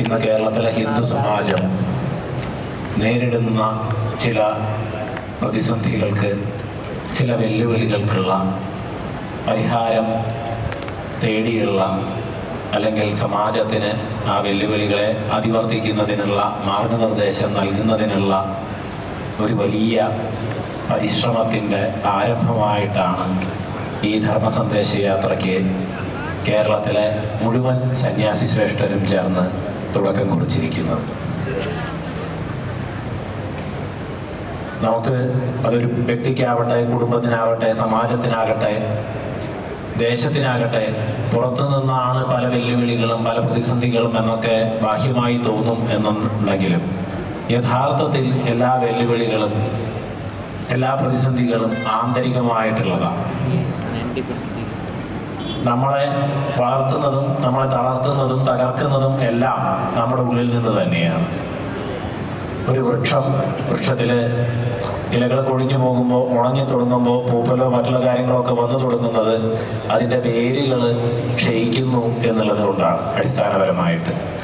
ഇന്ന് കേരളത്തിലെ ഹിന്ദു സമാജം നേരിടുന്ന ചില പ്രതിസന്ധികൾക്ക് ചില വെല്ലുവിളികൾക്കുള്ള പരിഹാരം തേടിയുള്ള അല്ലെങ്കിൽ സമാജത്തിന് ആ വെല്ലുവിളികളെ അതിവർത്തിക്കുന്നതിനുള്ള മാർഗനിർദ്ദേശം നൽകുന്നതിനുള്ള ഒരു വലിയ പരിശ്രമത്തിന്റെ ആരംഭമായിട്ടാണ് ഈ ധർമ്മ സന്ദേശ യാത്രയ്ക്ക് കേരളത്തിലെ മുഴുവൻ സന്യാസി ശ്രേഷ്ഠരും ചേർന്ന് തുടക്കം കുറിച്ചിരിക്കുന്നത്. നമുക്ക് അതൊരു വ്യക്തിക്കാവട്ടെ കുടുംബത്തിനാവട്ടെ സമാജത്തിനാകട്ടെ ദേശത്തിനാകട്ടെ പുറത്തു നിന്നാണ് പല വെല്ലുവിളികളും പല പ്രതിസന്ധികളും എന്നൊക്കെ ബാഹ്യമായി തോന്നും എന്നുണ്ടെങ്കിലും യഥാർത്ഥത്തിൽ എല്ലാ വെല്ലുവിളികളും എല്ലാ പ്രതിസന്ധികളും ആന്തരികമായിട്ടുള്ളതാണ്. നമ്മളെ വളർത്തുന്നതും നമ്മളെ തളർത്തുന്നതും തകർക്കുന്നതും എല്ലാം നമ്മുടെ ഉള്ളിൽ നിന്ന് തന്നെയാണ്. ഒരു വൃക്ഷം വൃക്ഷത്തിൽ ഇലകൾ കൊഴിഞ്ഞു പോകുമ്പോൾ ഉണങ്ങി തുടങ്ങുമ്പോൾ പൂപ്പലോ മറ്റുള്ള കാര്യങ്ങളൊക്കെ വന്നു തുടങ്ങുന്നത് അതിന്റെ വേരുകൾ ക്ഷയിക്കുന്നു എന്നുള്ളത് കൊണ്ടാണ് അടിസ്ഥാനപരമായിട്ട്.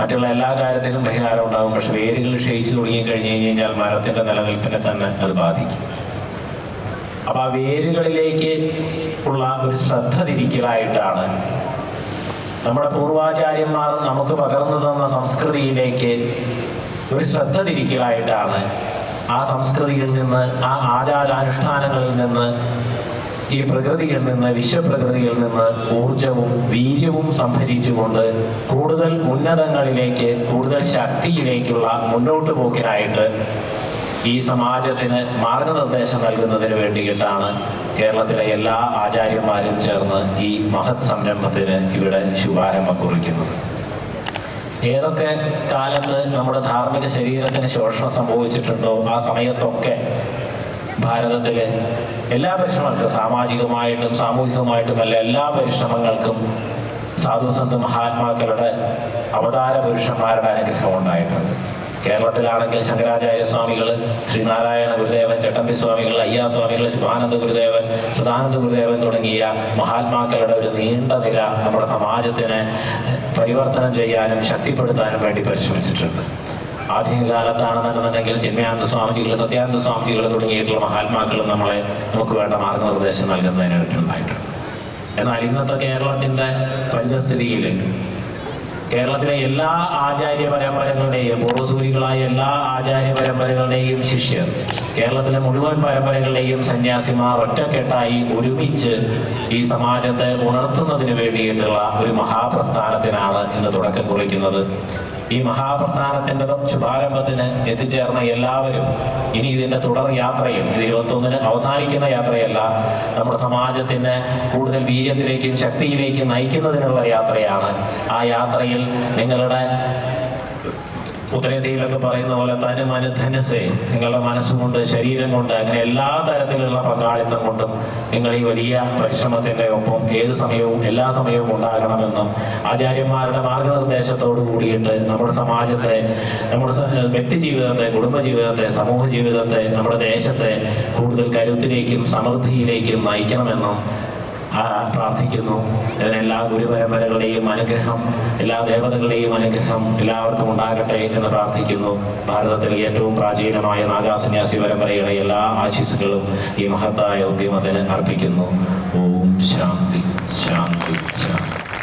മറ്റുള്ള എല്ലാ കാര്യത്തിലും പരിഹാരം ഉണ്ടാകും. പക്ഷെ വേരുകൾ ക്ഷയിച്ചു തുടങ്ങി കഴിഞ്ഞു കഴിഞ്ഞാൽ മരത്തിന്റെ നിലനിൽപ്പിനെ തന്നെ അത് ബാധിക്കും. അപ്പൊ ആ വേരുകളിലേക്ക് ഉള്ള ഒരു ശ്രദ്ധ തിരിക്കലായിട്ടാണ് നമ്മുടെ പൂർവാചാര്യന്മാർ നമുക്ക് പകർന്നു തന്ന സംസ്കൃതിയിലേക്ക് ഒരു ശ്രദ്ധ തിരിക്കലായിട്ടാണ് ആ സംസ്കൃതിയിൽ നിന്ന് ആ ആചാരാനുഷ്ഠാനങ്ങളിൽ നിന്ന് ഈ പ്രകൃതിയിൽ നിന്ന് വിശ്വപ്രകൃതിയിൽ നിന്ന് ഊർജവും വീര്യവും സംഭരിച്ചുകൊണ്ട് കൂടുതൽ ഉന്നതങ്ങളിലേക്ക് കൂടുതൽ ശക്തിയിലേക്കുള്ള മുന്നോട്ട് പോക്കിനായിട്ട് ഈ സമാജത്തിന് മാർഗനിർദ്ദേശം നൽകുന്നതിന് വേണ്ടിയിട്ടാണ് കേരളത്തിലെ എല്ലാ ആചാര്യന്മാരും ചേർന്ന് ഈ മഹത് സംരംഭത്തിന് ഇവിടെ ശുഭാരംഭം കുറിക്കുന്നത്. ഏതൊക്കെ കാലത്ത് നമ്മുടെ ധാർമ്മിക ശരീരത്തിന് ശോഷണം സംഭവിച്ചിട്ടുണ്ടോ ആ സമയത്തൊക്കെ ഭാരതത്തിലെ എല്ലാ പരിശ്രമങ്ങൾക്കും സാമാജികമായിട്ടും അല്ല എല്ലാ പരിശ്രമങ്ങൾക്കും സാധുസന്ത് മഹാത്മാക്കളുടെ അവതാര പുരുഷന്മാരുടെ അനുഗ്രഹം ഉണ്ടായിട്ടുണ്ട്. കേരളത്തിലാണെങ്കിൽ ശങ്കരാചാര്യ സ്വാമികൾ ശ്രീനാരായണ ഗുരുദേവൻ ചട്ടമ്പി സ്വാമികൾ അയ്യാ സ്വാമികൾ ശുഭാനന്ദ ഗുരുദേവൻ സദാനന്ദ ഗുരുദേവൻ തുടങ്ങിയ മഹാത്മാക്കളുടെ ഒരു നീണ്ട നിര നമ്മുടെ സമാജത്തിന് പരിവർത്തനം ചെയ്യാനും ശക്തിപ്പെടുത്താനും വേണ്ടി പരിശ്രമിച്ചിട്ടുണ്ട്. ആധുനിക കാലത്താണെന്നുണ്ടെങ്കിൽ ചിന്മയാനന്ദ സ്വാമിജികൾ സത്യാനന്ദ സ്വാമിജികൾ തുടങ്ങിയിട്ടുള്ള മഹാത്മാക്കൾ നമ്മളെ നമുക്ക് വേണ്ട മാർഗനിർദ്ദേശം നൽകുന്നതിനായിട്ടുണ്ടായിട്ടുണ്ട് എന്നാൽ ഇന്നത്തെ കേരളത്തിന്റെ പരിതസ്ഥിതിയിൽ കേരളത്തിലെ എല്ലാ ആചാര്യ പരമ്പരകളുടെയും പൂർവസൂരികളായ എല്ലാ ആചാര്യ പരമ്പരകളുടെയും ശിഷ്യർ കേരളത്തിലെ മുഴുവൻ പരമ്പരകളുടെയും സന്യാസിമാർ ഒറ്റക്കെട്ടായി ഒരുമിച്ച് ഈ സമാജത്തെ ഉണർത്തുന്നതിന് വേണ്ടിയിട്ടുള്ള ഒരു മഹാപ്രസ്ഥാനത്തിനാണ് ഇന്ന് തുടക്കം കുറിക്കുന്നത്. ഈ മഹാപ്രസ്ഥാനത്തിന്റെ ശുഭാരംഭത്തിന് എത്തിച്ചേർന്ന എല്ലാവരും ഇനി ഇതിന്റെ തുടർ യാത്രയും ഇത് ഇരുപത്തൊന്നിന് അവസാനിക്കുന്ന യാത്രയല്ല നമ്മുടെ സമാജത്തിന് കൂടുതൽ വീര്യത്തിലേക്കും ശക്തിയിലേക്കും നയിക്കുന്നതിനുള്ള യാത്രയാണ്. ആ യാത്രയിൽ നിങ്ങളുടെ ഉത്തരേന്ത്യയിലൊക്കെ പറയുന്ന പോലെ തന് ധനസേ നിങ്ങളുടെ മനസ്സുകൊണ്ട് ശരീരം കൊണ്ട് അങ്ങനെ എല്ലാ തരത്തിലുള്ള പങ്കാളിത്തം കൊണ്ടും നിങ്ങൾ ഈ വലിയ പരിശ്രമത്തിന്റെ ഒപ്പം ഏത് സമയവും എല്ലാ സമയവും ഉണ്ടാകണമെന്നും ആചാര്യന്മാരുടെ മാർഗനിർദ്ദേശത്തോട് കൂടിയിട്ട് നമ്മുടെ സമാജത്തെ നമ്മുടെ വ്യക്തി ജീവിതത്തെ കുടുംബ ജീവിതത്തെ സമൂഹ ജീവിതത്തെ നമ്മുടെ ദേശത്തെ കൂടുതൽ കരുത്തിലേക്കും സമൃദ്ധിയിലേക്കും നയിക്കണമെന്നും പ്രാർത്ഥിക്കുന്നു. ഇതിനെല്ലാ ഗുരുപരമ്പരകളുടെയും അനുഗ്രഹം എല്ലാ ദേവതകളുടെയും അനുഗ്രഹം എല്ലാവർക്കും ഉണ്ടാകട്ടെ എന്ന് പ്രാർത്ഥിക്കുന്നു. ഭാരതത്തിൽ ഏറ്റവും പ്രാചീനമായ നാഗാസന്യാസി പരമ്പരയുടെ എല്ലാ ആശീസുകളും ഈ മഹത്തായ ഉദ്യമത്തിന് അർപ്പിക്കുന്നു. ഓം ശാന്തി ശാന്തി ശാന്തി.